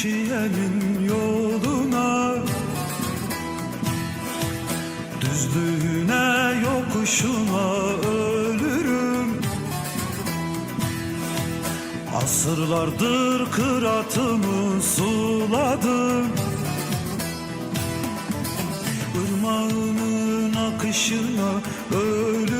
Türkiye'nin yoluna. Düzlüğüne yokuşuna ölürüm. Asırlardır kıratımı suladım. Irmağımın akışına ölürüm.